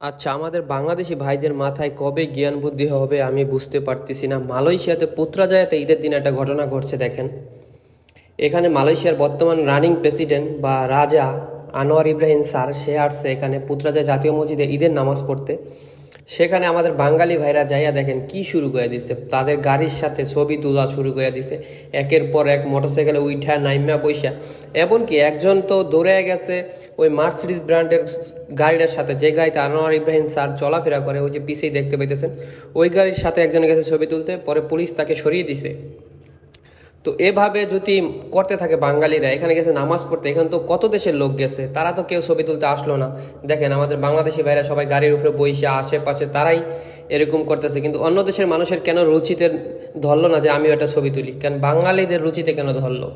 আচ্ছা আমাদের বাংলাদেশি ভাইদের মাথায় কবে জ্ঞান বুদ্ধি হবে আমি বুঝতে পারতেছি না। মালয়েশিয়াতে পুত্রাজায়াতে ঈদের দিন একটা ঘটনা ঘটছে, দেখেন। এখানে মালয়েশিয়ার বর্তমান রানিং প্রেসিডেন্ট বা রাজা আনোয়ার ইব্রাহিম স্যার, সে আসছে এখানে পুত্রাজায় জাতীয় মসজিদে ঈদের নামাজ পড়তে। সেখানে আমাদের বাঙালি ভাইরা যাইয়া দেখেন কি শুরু করে দিচ্ছে তাদের গাড়ির সাথে ছবি তোলা শুরু করে দিছে। একের পর এক মোটর সাইকেলে উঠা নাইমা পয়সা এমনকি একজন তো দৌড়ে গেছে ওই মার্সিডিস ব্র্যান্ডের গাড়িটার সাথে। যে গাড়িতে আনোয়ার ইব্রাহিম স্যার চলাফেরা করে, ওই যে পিছিয়ে দেখতে পাইতেছেন। ওই গাড়ির সাথে একজন গেছে ছবি তুলতে, পরে পুলিশ তাকে সরিয়ে দিছে। তো এভাবে যদি করতে থাকে বাঙালিরা, এখানে গেছে নামাজ পড়তে, এখানে তো কত দেশের লোক গেছে, তারা তো কেউ ছবি তুলতে আসলো না। দেখেন আমাদের বাংলাদেশি ভাইরা সবাই গাড়ির উপরে বইসে, আশেপাশে তারাই এরকম করতেছে, কিন্তু অন্য দেশের মানুষের কেন রুচিতে ধরলো না যে আমিও একটা ছবি তুলি? কেন বাঙালিদের রুচিতে কেন ধরলো?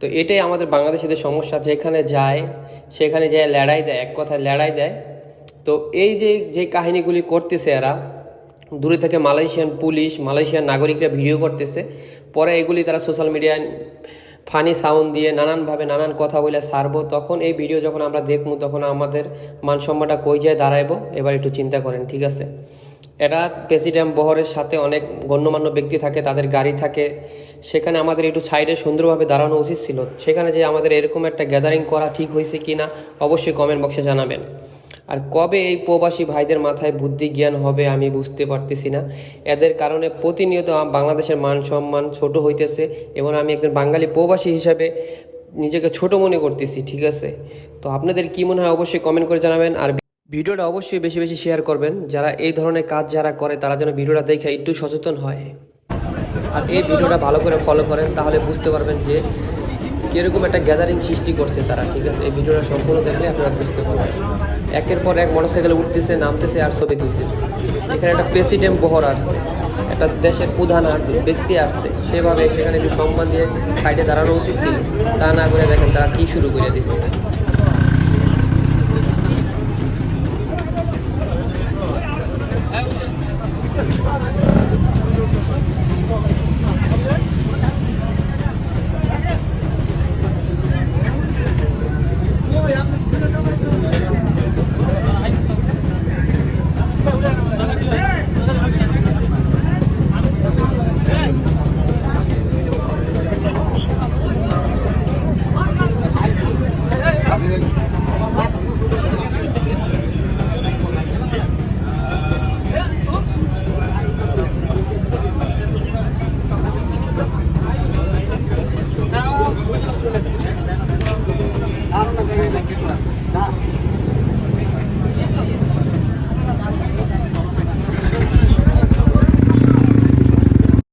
তো এটাই আমাদের বাংলাদেশিদের সমস্যা, যেখানে যায়, সেখানে যায়, লড়াই দেয়, এক কথায় লড়াই দেয়। তো এই যে যে কাহিনীগুলি করতেছে এরা দূরে থেকে মালয়েশিয়ান পুলিশ, মালয়েশিয়ান নাগরিকরা ভিডিও করতেছে। পরে এগুলি তারা সোশ্যাল মিডিয়ায় ফানি সাউন্ড দিয়ে নানানভাবে নানান কথা বলে সারবো। তখন এই ভিডিও যখন আমরা দেখব, তখন আমাদের মান সম্মানটা কই যায় দাঁড়াইবো, এবার একটু চিন্তা করেন, ঠিক আছে? এরা প্রেসিডেন্ট বহরের সাথে অনেক গণ্যমান্য ব্যক্তি থাকে, তাদের গাড়ি থাকে। সেখানে আমাদের একটু সাইডে সুন্দরভাবে দাঁড়ানো উচিত ছিল। সেখানে যে আমাদের এরকম একটা গ্যাদারিং করা ঠিক হয়েছে কি না অবশ্যই কমেন্ট বক্সে জানাবেন। আর কবে এই প্রবাসী ভাইদের মাথায় বুদ্ধি জ্ঞান হবে আমি বুঝতে পারতেছি না। এদের কারণে প্রতিনিয়ত বাংলাদেশের মান সম্মান ছোট হইতেছে এবং আমি একজন বাঙালি প্রবাসী হিসাবে নিজেকে ছোট মনে করতেছি, ঠিক আছে? তো আপনাদের কি মনে হয় অবশ্যই কমেন্ট করে জানাবেন আর ভিডিওটা অবশ্যই বেশি বেশি শেয়ার করবেন। যারা এই ধরনের কাজ যারা করে, তারা যেন ভিডিওটা দেখে একটু সচেতন হয়। আর এই ভিডিওটা ভালো করে ফলো করেন, তাহলে বুঝতে পারবেন যে কীরকম একটা গ্যাদারিং সৃষ্টি করছে তারা, ঠিক আছে? এই ভিডিওটা সম্পূর্ণ দেখলে আপনারা বুঝতে পারবেন। একের পর এক মোটরসাইকেলে উঠতেছে, নামতেছে আর ছবি তুলতেছে। এখানে একটা প্রেসিডেন্ট বহর আসছে, একটা দেশের প্রধান ব্যক্তি আসছে। সেভাবে সেখানে একটু সম্মান দিয়ে সাইডে দাঁড়ানো উচিত ছিল। তা না করে দেখেন তারা কী শুরু করে দিচ্ছে।